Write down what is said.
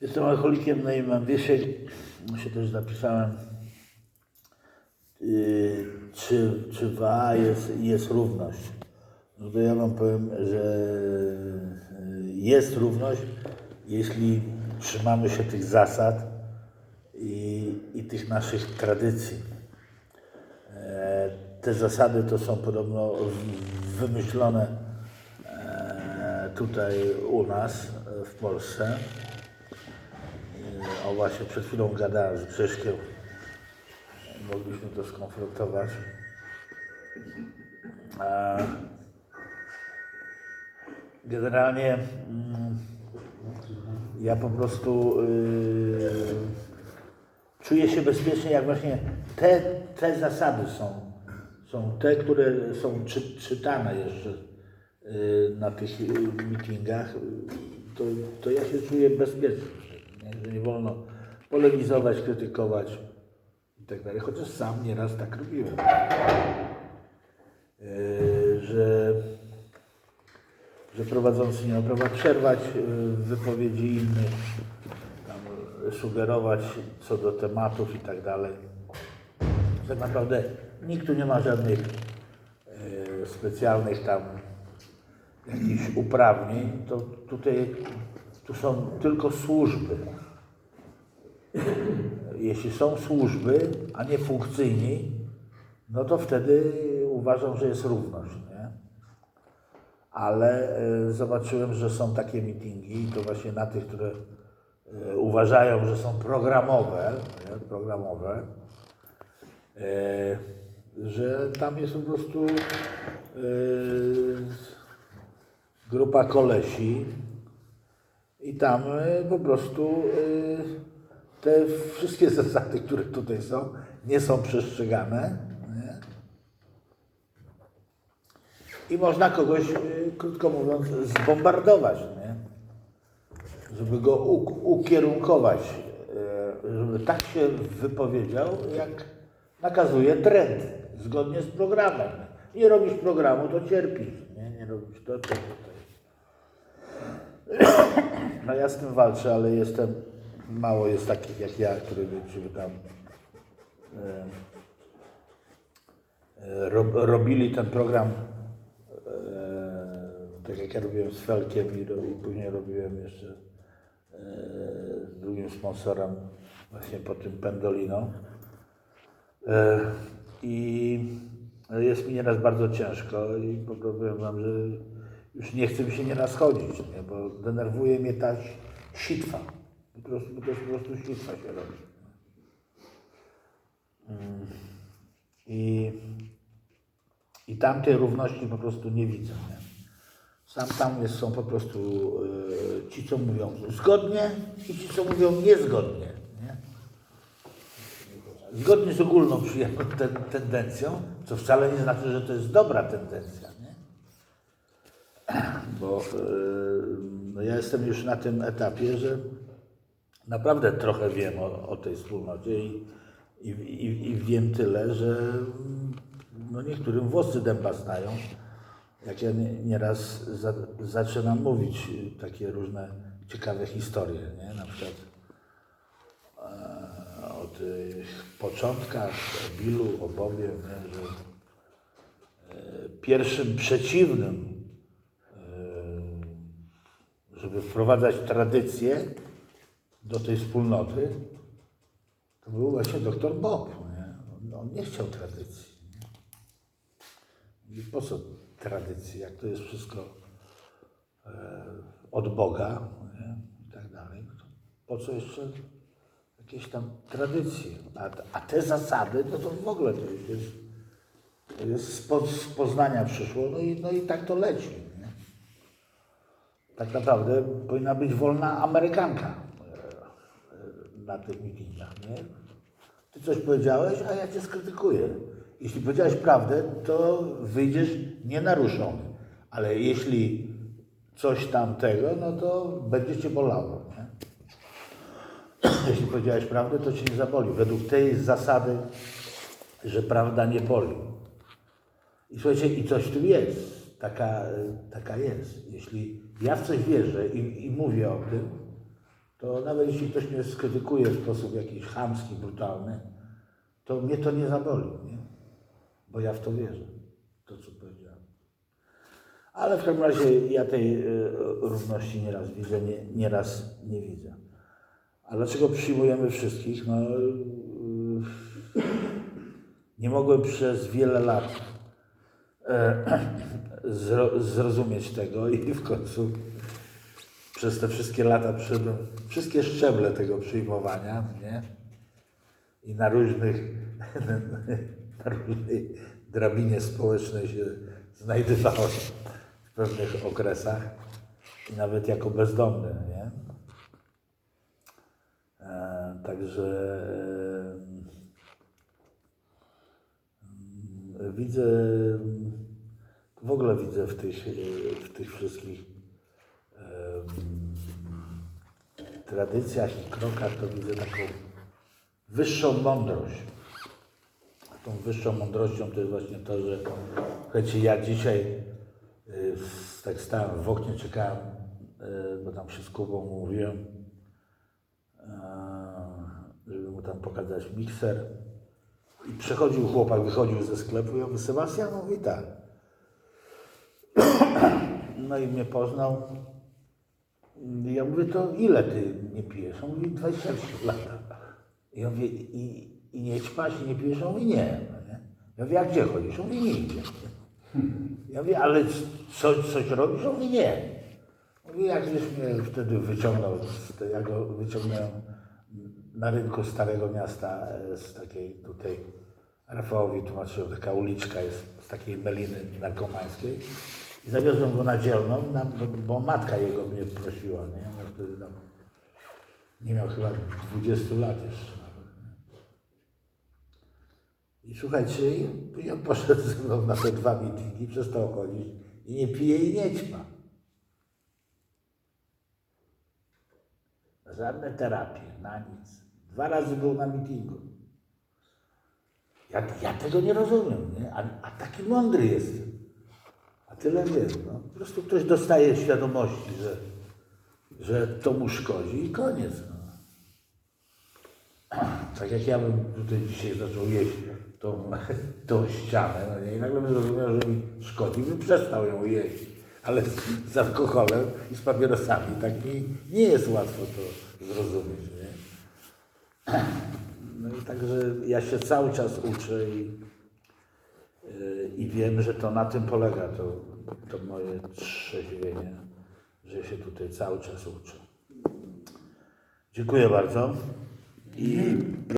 Jestem alkoholikiem, no i mam wieszek. Się też zapisałem. Yy, czy, czy w A jest, jest równość? No to ja wam powiem, że yy, jest równość, jeśli trzymamy się tych zasad i, i tych naszych tradycji. E, Te zasady to są podobno wymyślone e, tutaj u nas w Polsce. Właśnie przed chwilą gadałem z Brzyszkiem. Mogliśmy to skonfrontować. Generalnie mm, ja po prostu yy, czuję się bezpiecznie, jak właśnie te, te zasady są, są te, które są czy, czytane jeszcze yy, na tych meetingach, yy, to, to ja się czuję bezpiecznie, nie? Że nie wolno polemizować, krytykować i tak chociaż sam nieraz tak robiłem. Yy, że że prowadzący nie ma prawa przerwać y, wypowiedzi innych, y, sugerować co do tematów i tak. Tak naprawdę nikt tu nie ma żadnych specjalnych tam jakichś uprawnień. To tutaj tu są tylko służby. Jeśli są służby, a nie funkcyjni, no to wtedy uważam, że jest równość. Nie? ale e, zobaczyłem, że są takie meetingi, i to właśnie na tych, które e, uważają, że są programowe, nie, programowe, e, że tam jest po prostu grupa kolesi i tam e, po prostu e, te wszystkie zasady, które tutaj są, nie są przestrzegane. Nie? I można kogoś, y, krótko mówiąc, zbombardować, nie? żeby go ukierunkować, żeby tak się wypowiedział, jak nakazuje trend, zgodnie z programem. Nie robisz programu, to cierpisz. Nie, nie robisz to, to, to. No ja z tym walczę, ale jestem, mało jest takich jak ja, które by, tam y, rob, robili ten program e, tak jak ja robiłem z Felkiem i, i później robiłem jeszcze e, z drugim sponsorem właśnie po tym Pendolino. E, I jest mi nieraz bardzo ciężko i powiem wam, że już nie chce mi się nieraz chodzić, nie? bo denerwuje mnie ta sitwa. Po prostu, to jest po prostu sitwa się robi. Mm. I i tam tej równości po prostu nie widzę. Nie? Sam tam jest, są po prostu e, ci, co mówią zgodnie i ci, co mówią niezgodnie. Nie? Zgodnie z ogólną ten, tendencją, co wcale nie znaczy, że to jest dobra tendencja. Bo e, no ja jestem już na tym etapie, że naprawdę trochę wiem o, o tej wspólnocie i, i, i, i wiem tyle, że mm, no niektórym włosy dęba znają. Jak ja nie- nieraz za, zaczynam mówić takie różne ciekawe historie, nie? na przykład e, o tych początkach, o Bilu, o Bobie, nie? że e, pierwszym przeciwnym, e, żeby wprowadzać tradycję do tej wspólnoty, to był właśnie doktor Bob. Nie? On, nie chciał tradycji. I po co tradycji, jak to jest wszystko e, od Boga nie? i tak dalej, po co jeszcze jakieś tam tradycje? A, a te zasady, no to w ogóle to jest, to jest z, z Poznania przyszło, no i, no i tak to leci. Tak naprawdę powinna być wolna Amerykanka e, e, na tych meetingach, nie? Ty coś powiedziałeś, a ja cię skrytykuję. Jeśli powiedziałeś prawdę, to wyjdziesz nienaruszony. Ale jeśli coś tamtego, no to będzie cię bolało. Nie? Jeśli powiedziałeś prawdę, to cię nie zaboli. Według tej zasady, że prawda nie boli. I słuchajcie, i coś tu jest. Taka, taka jest. Jeśli ja w coś wierzę i, i mówię o tym, to nawet jeśli ktoś mnie skrytykuje w sposób jakiś chamski, brutalny, to mnie to nie zaboli, nie? bo ja w to wierzę, to co powiedziałem. Ale w każdym razie ja tej y, równości nieraz widzę, nie, nieraz nie widzę. A dlaczego przyjmujemy wszystkich? No, y, nie mogłem przez wiele lat e, zrozumieć tego i w końcu przez te wszystkie lata wszystkie szczeble tego przyjmowania, nie? I na różnych, na różnej drabinie społecznej się znajdowałem w pewnych okresach i nawet jako bezdomny, nie? E, także e, widzę, w ogóle widzę w tych, w tych wszystkich em, tradycjach i krokach, to widzę taką wyższą mądrość. A tą wyższą mądrością to jest właśnie to, że słuchajcie, ja dzisiaj s- tak stałem w oknie, czekałem, y, bo tam się z Kubą mówiłem, e, żeby mu tam pokazać mikser. I przechodził chłopak, wychodził ze sklepu i ja mówię, Sebastian mówi tak. No i mnie poznał. Ja mówię, to ile ty nie pijesz? On mówi, 23 lata. I ja mówię, i, i nie ćpasz i nie pijesz? On mówi, nie. No nie. Ja mówię, a gdzie chodzisz? On mówi, nigdzie. Ja mówię, ale coś, coś robisz? On mówi, nie. Mówi, jak żeś mnie wtedy wyciągnął, z te- ja go wyciągnąłem na rynku Starego Miasta e, z takiej tutaj, Rafałowi tłumaczyłem, taka uliczka jest z takiej meliny narkomańskiej i zawiozłem go na dzielną, bo, matka jego mnie prosiła, nie? Ja wtedy tam nie miał chyba 20 lat jeszcze? I słuchajcie, i- on poszedł ze mną na te dwa mityngi, przestał chodzić i nie pije i nie ćpa. Żadne terapie, na nic. Dwa razy był na mitingu. Ja, ja tego nie rozumiem, nie? A, a taki mądry jest. A tyle wiem. No. Po prostu ktoś dostaje świadomości, że, że to mu szkodzi i koniec. No. Tak jak ja bym tutaj dzisiaj zaczął jeść tą, tą ścianę, no nie? i nagle bym zrozumiał, że mi szkodzi, bym przestał ją jeść. Ale z, z alkoholem i z papierosami tak mi nie jest łatwo to zrozumieć. No i także ja się cały czas uczę i, yy, i wiem, że to na tym polega to, to moje trzeźwienie, że się tutaj cały czas uczę. Dziękuję bardzo. I